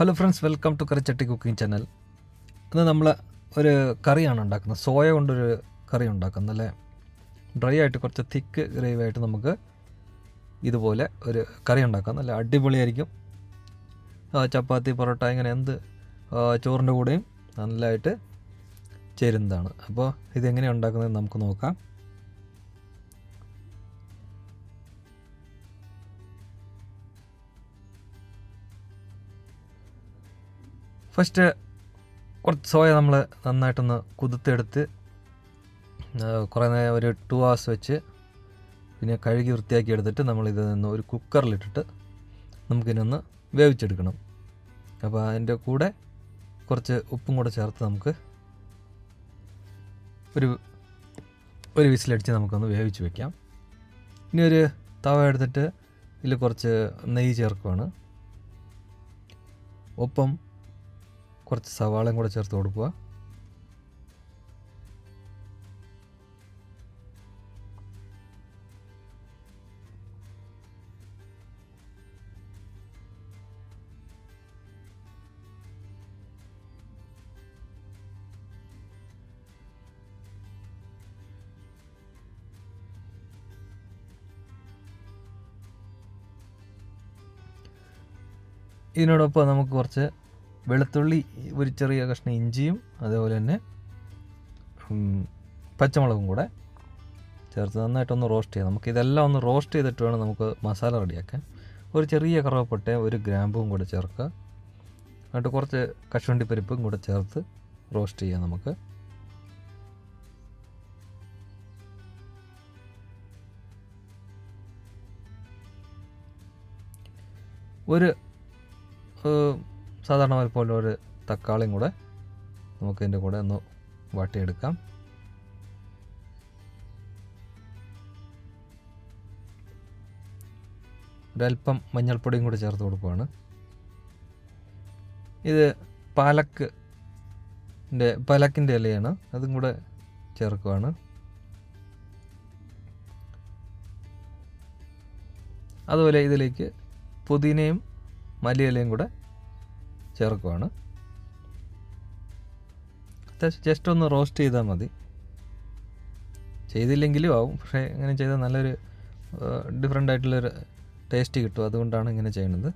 Hello friends welcome to Karichatti cooking channel ഇന്ന് നമ്മൾ ഒരു കറിയാണ് ഉണ്ടാക്കുന്നത്. സോയ കൊണ്ടൊരു കറി ഉണ്ടാക്കുന്നത് അല്ലേ? ഡ്രൈ ആയിട്ട് കുറച്ച് തിക്ക് ഗ്രേവി ആയിട്ട് നമുക്ക് ഇതുപോലെ ഒരു കറി ഉണ്ടാക്കാം നല്ല അടിപൊളിയായിരിക്കും. ചപ്പാത്തി പൊറോട്ട ഇങ്ങനെ എന്ത് ചോറിന്റെ കൂടെയും നല്ലതായിട്ട് ചേരുന്നതാണ്. അപ്പോൾ ഇതെങ്ങനെയാണ് ഉണ്ടാക്കുന്നത് നമുക്ക് നോക്കാം. ഫസ്റ്റ് കുറച്ച് സോയ നമ്മൾ നന്നായിട്ടൊന്ന് കുതിർത്തെടുത്ത് കുറേ നേരം ഒരു ടു hours വെച്ച് പിന്നെ കഴുകി വൃത്തിയാക്കി എടുത്തിട്ട് നമ്മൾ ഇതിൽ നിന്ന് ഒരു കുക്കറിലിട്ടിട്ട് നമുക്കിനൊന്ന് വേവിച്ചെടുക്കണം. അപ്പോൾ അതിന്റെ കൂടെ കുറച്ച് ഉപ്പും കൂടെ ചേർത്ത് നമുക്ക് ഒരു ഒരു വിസിലടിച്ച് നമുക്കൊന്ന് വേവിച്ച് വെക്കാം. ഇനി ഒരു തവ എടുത്തിട്ട് ഇതിൽ കുറച്ച് നെയ്യ് ചേർക്കുവാണ്. ഒപ്പം കുറച്ച് സവാളയും കൂടെ ചേർത്ത് കൊടുക്കുക. ഇതിനോടൊപ്പം നമുക്ക് കുറച്ച് വെളുത്തുള്ളി ഒരു ചെറിയ കഷ്ണം ഇഞ്ചിയും അതേപോലെ തന്നെ പച്ചമുളകും കൂടെ ചേർത്ത് നന്നായിട്ടൊന്ന് റോസ്റ്റ് ചെയ്യാം. നമുക്ക് ഇതെല്ലാം ഒന്ന് റോസ്റ്റ് ചെയ്തിട്ട് വേണം നമുക്ക് മസാല റെഡിയാക്കാൻ ഒരു ചെറിയ കറുവപ്പട്ട ഒരു ഗ്രാമ്പും കൂടെ ചേർക്കുക. എന്നിട്ട് കുറച്ച് കശുവണ്ടി പരിപ്പും കൂടെ ചേർത്ത് റോസ്റ്റ് ചെയ്യാം നമുക്ക്. ഒരു സാധാരണ പോലെ ഒരു തക്കാളിയും കൂടെ നമുക്ക് ഇതിന്റെ കൂടെ ഒന്ന് വാട്ടിയെടുക്കാം. ഒരല്പം മഞ്ഞൾപ്പൊടിയും കൂടി ചേർത്ത് കൊടുക്കുകയാണ് ഇത് പാലക്ക് ന്റെ പാലക്കിന്റെ ഇലയാണ്. അതും കൂടെ ചേർക്കുകയാണ് അതുപോലെ ഇതിലേക്ക് പുതിനയും മല്ലിയിലയും കൂടെ ചേർക്കുവാണ്. അത്യാവശ്യം ജസ്റ്റ് ഒന്ന് റോസ്റ്റ് ചെയ്താൽ മതി. ചെയ്തില്ലെങ്കിലും ആവും. പക്ഷേ ഇങ്ങനെ ചെയ്താൽ നല്ലൊരു ഡിഫറെന്റ് ആയിട്ടുള്ളൊരു ടേസ്റ്റ് കിട്ടും. അതുകൊണ്ടാണ് ഇങ്ങനെ ചെയ്യുന്നത്.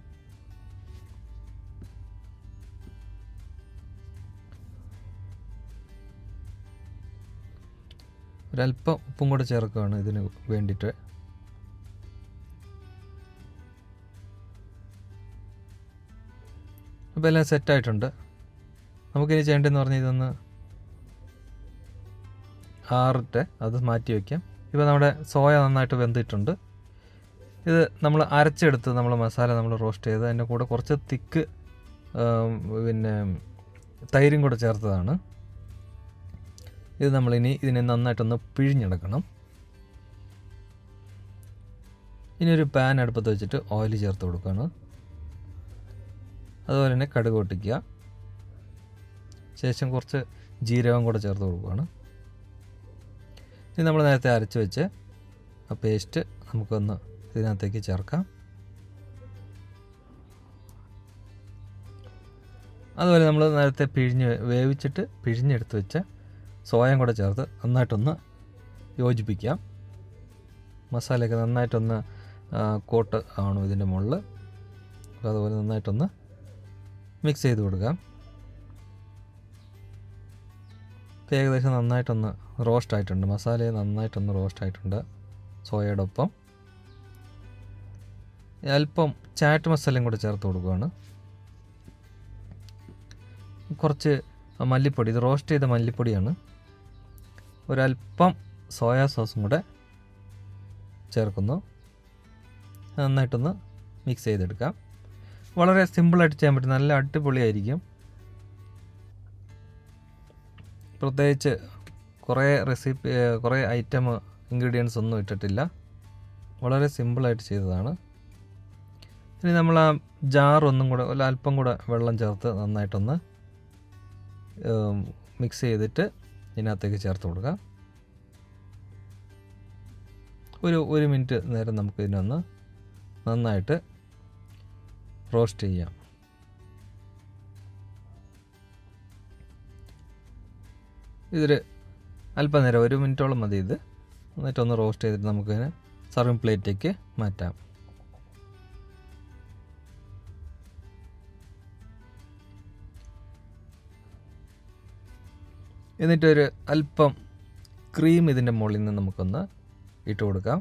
ഒരല്പം ഉപ്പും കൂടെ ചേർക്കുകയാണ് ഇതിന് വേണ്ടിയിട്ട്. അപ്പോൾ എല്ലാം സെറ്റായിട്ടുണ്ട് നമുക്കിനി ചെയ്യേണ്ടതെന്ന് പറഞ്ഞാൽ ഇതൊന്ന് ആറിട്ട് അത് മാറ്റി വയ്ക്കാം ഇപ്പോൾ നമ്മുടെ സോയ നന്നായിട്ട് വെന്തിട്ടുണ്ട്. ഇത് നമ്മൾ അരച്ചെടുത്ത് നമ്മൾ മസാല നമ്മൾ റോസ്റ്റ് ചെയ്ത് അതിന്റെ കൂടെ കുറച്ച് തിക്ക് പിന്നെ തൈരും കൂടെ ചേർത്തതാണ്. ഇത് നമ്മളിനി ഇതിനെ നന്നായിട്ടൊന്ന് പിഴിഞ്ഞെടുക്കണം. ഇനി ഒരു പാൻ അടുപ്പത്ത് വെച്ചിട്ട് ഓയിൽ ചേർത്ത് കൊടുക്കുകയാണ്. അതുപോലെ തന്നെ കടുക് പൊട്ടിക്കുക. ശേഷം കുറച്ച് ജീരകം കൂടെ ചേർത്ത് കൊടുക്കുകയാണ്. ഇനി നമ്മൾ നേരത്തെ അരച്ച് വെച്ച് ആ പേസ്റ്റ് നമുക്കൊന്ന് ഇതിനകത്തേക്ക് ചേർക്കാം. അതുപോലെ നമ്മൾ നേരത്തെ പിഴിഞ്ഞ് വേവിച്ചിട്ട് പിഴിഞ്ഞെടുത്ത് വെച്ച സോയം കൂടെ ചേർത്ത് നന്നായിട്ടൊന്ന് യോജിപ്പിക്കാം. മസാലയൊക്കെ നന്നായിട്ടൊന്ന് കോട്ട് ആവണം ഇതിന്റെ മുകളിൽ. അതുപോലെ നന്നായിട്ടൊന്ന് മിക്സ് ചെയ്ത് കൊടുക്കാം ഇപ്പോൾ ഏകദേശം നന്നായിട്ടൊന്ന് റോസ്റ്റ് ആയിട്ടുണ്ട്. മസാല നന്നായിട്ടൊന്ന് റോസ്റ്റ് ആയിട്ടുണ്ട്. സോയയുടെ ഒപ്പം അല്പം ചാറ്റ് മസാലയും കൂടെ ചേർത്ത് കൊടുക്കുകയാണ്. കുറച്ച് മല്ലിപ്പൊടി. ഇത് റോസ്റ്റ് ചെയ്ത മല്ലിപ്പൊടിയാണ്. ഒരല്പം സോയാ സോസും കൂടെ ചേർക്കുന്നു. നന്നായിട്ടൊന്ന് മിക്സ് ചെയ്തെടുക്കാം. വളരെ സിമ്പിളായിട്ട് ചെയ്യാൻ പറ്റും. നല്ല അടിപൊളിയായിരിക്കും. പ്രത്യേകിച്ച് കുറേ റെസിപ്പി കുറേ ഐറ്റം ഇൻഗ്രീഡിയൻസ് ഒന്നും ഇട്ടിട്ടില്ല. വളരെ സിമ്പിളായിട്ട് ചെയ്തതാണ്. ഇനി നമ്മൾ ആ ജാറൊന്നും കൂടെ ഒരു അല്പം കൂടെ വെള്ളം ചേർത്ത് നന്നായിട്ടൊന്ന് മിക്സ് ചെയ്തിട്ട് ഇതിനകത്തേക്ക് ചേർത്ത് കൊടുക്കാം ഒരു ഒരു മിനിറ്റ് നേരം നമുക്ക് ഇതിനൊന്ന് നന്നായിട്ട് റോസ്റ്റ് ചെയ്യാം. ഇതൊരു അല്പനേരം ഒരു മിനിറ്റോളം മതി ഇത്. എന്നിട്ടൊന്ന് റോസ്റ്റ് ചെയ്തിട്ട് നമുക്കിങ്ങനെ സർവിങ് പ്ലേറ്റിലേക്ക് മാറ്റാം. എന്നിട്ടൊരു അല്പം ക്രീം ഇതിന്റെ മുകളിൽ നിന്ന് നമുക്കൊന്ന് ഇട്ട് കൊടുക്കാം.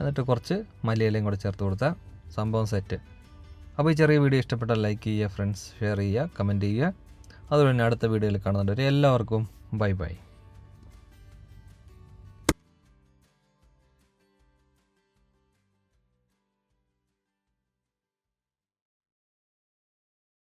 എന്നിട്ട് കുറച്ച് മലയിലയും കൂടെ ചേർത്ത് കൊടുത്താൽ സംഭവം സെറ്റ് അപ്പോൾ ഈ ചെറിയ വീഡിയോ ഇഷ്ടപ്പെട്ടാൽ ലൈക്ക് ചെയ്യുക ഫ്രണ്ട്സ് ഷെയർ ചെയ്യുക കമന്റ് ചെയ്യുക. അതുപോലെ തന്നെ അടുത്ത വീഡിയോയിൽ കാണുന്നുണ്ട് എല്ലാവർക്കും ബൈ ബൈ